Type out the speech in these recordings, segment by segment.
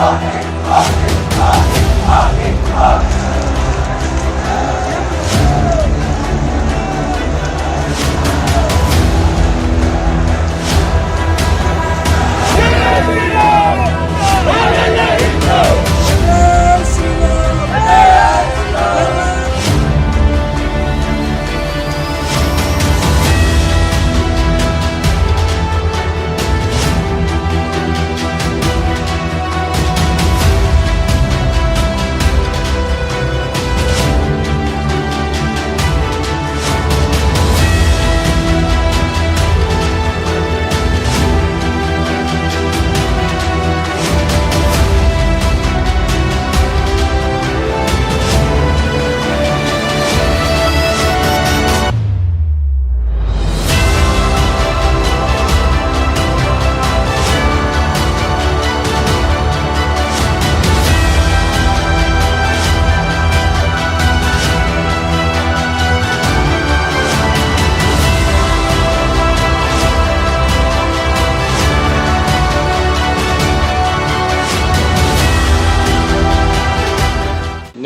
Amin.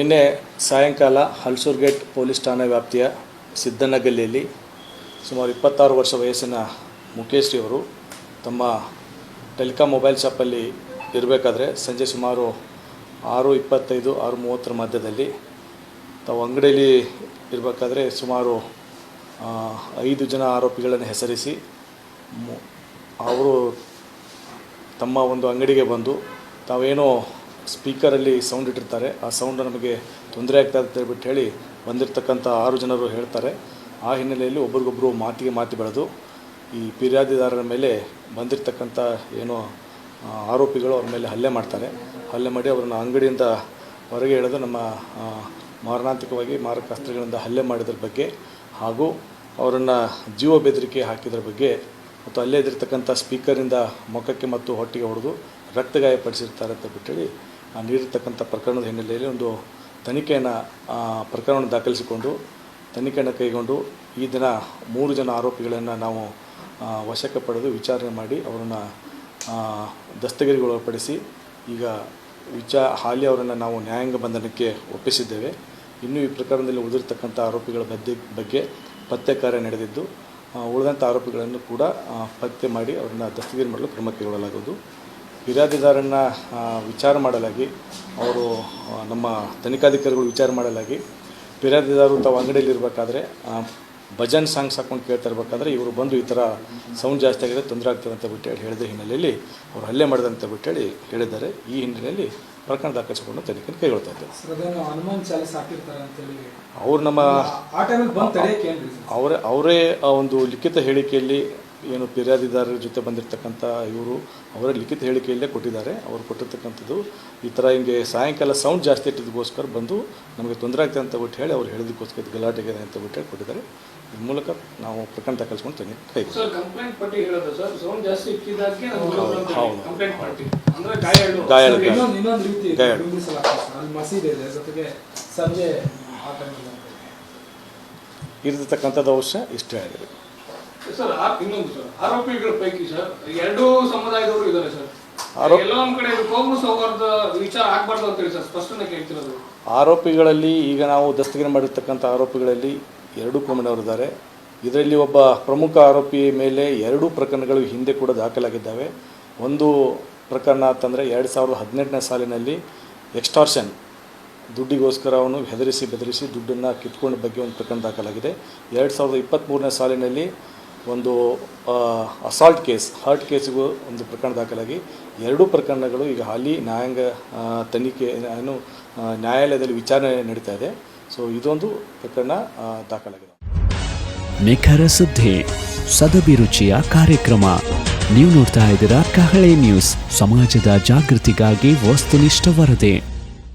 ನಿನ್ನೆ ಸಾಯಂಕಾಲ Halsoor gate police ಠಾಣಾ ವ್ಯಾಪ್ತಿಯ ಸಿದ್ದನಗಲ್ಲಿಯಲ್ಲಿ ಸುಮಾರು ಇಪ್ಪತ್ತಾರು ವರ್ಷ ವಯಸ್ಸಿನ ಮುಖೇಶ್ ಅವರು ತಮ್ಮ ಟೆಲಿಕಾಂ ಮೊಬೈಲ್ ಶಾಪಲ್ಲಿ ಇರಬೇಕಾದ್ರೆ ಸಂಜೆ ಸುಮಾರು ಆರು ಇಪ್ಪತ್ತೈದು, ಆರು ಮೂವತ್ತರ ಮಧ್ಯದಲ್ಲಿ ತಾವು ಅಂಗಡಿಯಲ್ಲಿ ಇರಬೇಕಾದ್ರೆ ಸುಮಾರು ಐದು ಜನ ಆರೋಪಿಗಳನ್ನು ಹೆಸರಿಸಿ ಅವರು ತಮ್ಮ ಒಂದು ಅಂಗಡಿಗೆ ಬಂದು ತಾವೇನೋ ಸ್ಪೀಕರಲ್ಲಿ ಸೌಂಡ್ ಇಟ್ಟಿರ್ತಾರೆ. ಆ ಸೌಂಡ್ ನಮಗೆ ತೊಂದರೆ ಆಗ್ತಾ ಅಂತ ಹೇಳ್ಬಿಟ್ಟು ಹೇಳಿ ಬಂದಿರತಕ್ಕಂಥ ಆರು ಜನರು ಹೇಳ್ತಾರೆ. ಆ ಹಿನ್ನೆಲೆಯಲ್ಲಿ ಒಬ್ರಿಗೊಬ್ಬರು ಮಾತಿಗೆ ಮಾತು ಬೆಳೆದು ಈ ಫಿರ್ಯಾದಿದಾರರ ಮೇಲೆ ಬಂದಿರತಕ್ಕಂಥ ಏನೋ ಆರೋಪಿಗಳು ಅವ್ರ ಮೇಲೆ ಹಲ್ಲೆ ಮಾಡ್ತಾರೆ. ಹಲ್ಲೆ ಮಾಡಿ ಅವರನ್ನು ಅಂಗಡಿಯಿಂದ ಹೊರಗೆ ಎಳೆದು ನಮ್ಮ ಮಾರಣಾಂತಿಕವಾಗಿ ಮಾರಕಾಸ್ತ್ರಗಳಿಂದ ಹಲ್ಲೆ ಮಾಡಿದ್ರ ಬಗ್ಗೆ ಹಾಗೂ ಅವರನ್ನು ಜೀವ ಬೆದರಿಕೆ ಹಾಕಿದ್ರ ಬಗ್ಗೆ ಮತ್ತು ಅಲ್ಲೇ ಇದ್ದಿರ್ತಕ್ಕಂಥ ಸ್ಪೀಕರಿಂದ ಮುಖಕ್ಕೆ ಮತ್ತು ಹೊಟ್ಟೆಗೆ ಹೊಡೆದು ರಕ್ತಗಾಯಪಡಿಸಿರ್ತಾರೆ ಅಂತ ಬಿಟ್ಟೇಳಿ ನೀಡಿರ್ತಕ್ಕಂಥ ಪ್ರಕರಣದ ಹಿನ್ನೆಲೆಯಲ್ಲಿ ಒಂದು ತನಿಖೆಯನ್ನು ಪ್ರಕರಣವನ್ನು ದಾಖಲಿಸಿಕೊಂಡು, ತನಿಖೆಯನ್ನು ಕೈಗೊಂಡು ಈ ದಿನ ಮೂರು ಜನ ಆರೋಪಿಗಳನ್ನು ನಾವು ವಶಕ್ಕೆ ಪಡೆದು ವಿಚಾರಣೆ ಮಾಡಿ ಅವರನ್ನು ದಸ್ತಗಿರಿಗೊಳಪಡಿಸಿ ಈಗ ವಿಚಾ, ಹಾಲಿ ಅವರನ್ನು ನಾವು ನ್ಯಾಯಾಂಗ ಬಂಧನಕ್ಕೆ ಒಪ್ಪಿಸಿದ್ದೇವೆ. ಇನ್ನು ಈ ಪ್ರಕರಣದಲ್ಲಿ ಉಳಿದಿರ್ತಕ್ಕಂಥ ಆರೋಪಿಗಳ ಬಗ್ಗೆ ಬಗ್ಗೆ ಪತ್ತೆ ಕಾರ್ಯ ನಡೆದಿದ್ದು ಉಳಿದಂಥ ಆರೋಪಿಗಳನ್ನು ಕೂಡ ಪತ್ತೆ ಮಾಡಿ ಅವರನ್ನು ದಸ್ತಗಿರಿ ಮಾಡಲು ಕ್ರಮ ಕೈಗೊಳ್ಳಲಾಗುವುದು. ಫಿರ್ಯಾದಿದಾರನ್ನು ವಿಚಾರ ಮಾಡಲಾಗಿ ಅವರು ನಮ್ಮ ತನಿಖಾಧಿಕಾರಿಗಳು ವಿಚಾರ ಮಾಡಲಾಗಿ ಫಿರ್ಯಾದಿದಾರರು ತಾವು ಅಂಗಡಿಯಲ್ಲಿ ಇರಬೇಕಾದ್ರೆ ಭಜನ್ ಸಾಂಗ್ಸ್ ಹಾಕೊಂಡು ಕೇಳ್ತಾ ಇರಬೇಕಾದ್ರೆ ಇವರು ಬಂದು ಈ ಥರ ಸೌಂಡ್ ಜಾಸ್ತಿ ಆಗಿದೆ ತೊಂದರೆ ಆಗ್ತದೆ ಅಂತ ಬಿಟ್ಟು ಹೇಳಿ ಹೇಳಿದ ಹಿನ್ನೆಲೆಯಲ್ಲಿ ಅವರು ಹಲ್ಲೆ ಮಾಡಿದಂತ ಬಿಟ್ಟು ಹೇಳಿ ಹೇಳಿದ್ದಾರೆ. ಈ ಹಿನ್ನೆಲೆಯಲ್ಲಿ ಪ್ರಕರಣ ದಾಖಲಿಸಿಕೊಂಡು ತನಿಖೆಯನ್ನು ಕೈಗೊಳ್ತಾ ಇದ್ದಾರೆ. ಅವ್ರು ನಮ್ಮ ಅವರೇ ಅವರೇ ಆ ಒಂದು ಲಿಖಿತ ಹೇಳಿಕೆಯಲ್ಲಿ ಏನು ಫಿರ್ಯಾದಿದಾರರ ಜೊತೆ ಬಂದಿರತಕ್ಕಂಥ ಇವರು ಅವರ ಲಿಖಿತ ಹೇಳಿಕೆಯಲ್ಲೇ ಕೊಟ್ಟಿದ್ದಾರೆ. ಅವರು ಕೊಟ್ಟಿರ್ತಕ್ಕಂಥದ್ದು ಈ ಥರ ಹಿಂಗೆ ಸಾಯಂಕಾಲ ಸೌಂಡ್ ಜಾಸ್ತಿ ಇಟ್ಟಿದ್ದಕ್ಕೋಸ್ಕರ ಬಂದು ನಮಗೆ ತೊಂದರೆ ಆಗ್ತದೆ ಅಂತ ಬಿಟ್ಟು ಹೇಳಿ ಅವ್ರು ಹೇಳಿದಕ್ಕೋಸ್ಕರ ಇದು ಗಲಾಟೆಗೆ ಅಂತ ಬಿಟ್ಟು ಹೇಳಿ ಕೊಟ್ಟಿದ್ದಾರೆ. ಇದ್ರ ಮೂಲಕ ನಾವು ಪ್ರಕರಣ ದಾಖಲಿಸ್ಕೊಂಡು ಕೈ ಕೈಗೊಳ್ತೀವಿ ಸರ್ ಕಂಪ್ಲೇಂಟ್ ಪಟ್ಟಿ ಹೇಳೋದು ಸರ್ ಸೌಂಡ್ ಜಾಸ್ತಿ ಇಕ್ಕಿದ್ದಕ್ಕೆ ಹೌದು. ಕಂಪ್ಲೇಂಟ್ ಪಟ್ಟಿ. ಅಂದ್ರೆ ಗಾಯಾಳು ಗಾಯಾಳು. ಇರತಕ್ಕಂಥದ್ದು ಅವಶ್ಯ ಇಷ್ಟೇ ಆಗಿದೆ. ಸರ್ ಇನ್ನೊಂದು ಸರ್ ಆರೋಪಿಗಳ ಪೈಕಿ ಸರ್ ಎರಡೂ ಸಮುದಾಯದವರು ಇದ್ದಾರೆ ಸರ್. ಆರೋಪ- ಕಡೆ ಇದು ಕೋಮು ಸೌಹಾರ್ದ ವಿಚಾರ ಆಗ್ಬಾರ್ದು ಅಂತೇಳಿ ಸರ್ ಸ್ಪಷ್ಟನೆ ಕೇಳ್ತಿರೋದು. ಆರೋಪಿಗಳಲ್ಲಿ ಈಗ ನಾವು ದಸ್ತಗಿರಿ ಮಾಡಿರ್ತಕ್ಕಂಥ ಆರೋಪಿಗಳಲ್ಲಿ ಎರಡು ಕೋಮಿನವರಿದ್ದಾರೆ ಇದರಲ್ಲಿ ಒಬ್ಬ ಪ್ರಮುಖ ಆರೋಪಿ ಮೇಲೆ ಎರಡೂ ಪ್ರಕರಣಗಳು ಹಿಂದೆ ಕೂಡ ದಾಖಲಾಗಿದ್ದಾವೆ. ಒಂದು ಪ್ರಕರಣ ಅಂತಂದರೆ ಎರಡು ಸಾವಿರದ ಹದಿನೆಂಟನೇ ಸಾಲಿನಲ್ಲಿ ಎಕ್ಸ್ಟಾರ್ಷನ್ ದುಡ್ಡಿಗೋಸ್ಕರ ಅವನು ಹೆದರಿಸಿ ಬೆದರಿಸಿ ದುಡ್ಡನ್ನು ಕಿತ್ಕೊಂಡ ಬಗ್ಗೆ ಒಂದು ಪ್ರಕರಣ ದಾಖಲಾಗಿದೆ. ಎರಡು ಸಾವಿರದ ಇಪ್ಪತ್ತ್ಮೂರನೇ ಸಾಲಿನಲ್ಲಿ ಒಂದು ಅಸಾಲ್ಟ್ ಕೇಸ್ ಹರ್ಟ್ ಕೇಸಿಗೂ ಒಂದು ಪ್ರಕರಣ ದಾಖಲಾಗಿ. ಎರಡೂ ಪ್ರಕರಣಗಳು ಈಗ ಹಾಲಿ ನ್ಯಾಯಾಂಗ ತನಿಖೆ, ಏನು ನ್ಯಾಯಾಲಯದಲ್ಲಿ ವಿಚಾರಣೆ ನಡೀತಾ ಇದೆ. ಸೊ ಇದೊಂದು ಪ್ರಕರಣ ದಾಖಲಾಗಿದೆ. ನಿಖರ ಸುದ್ದಿ ಸದಭಿರುಚಿಯ ಕಾರ್ಯಕ್ರಮ. ನೀವು ನೋಡ್ತಾ ಇದ್ದೀರಾ ಕಹಳೆ ನ್ಯೂಸ್. ಸಮಾಜದ ಜಾಗೃತಿಗಾಗಿ ವಸ್ತುನಿಷ್ಠ ವರದಿ.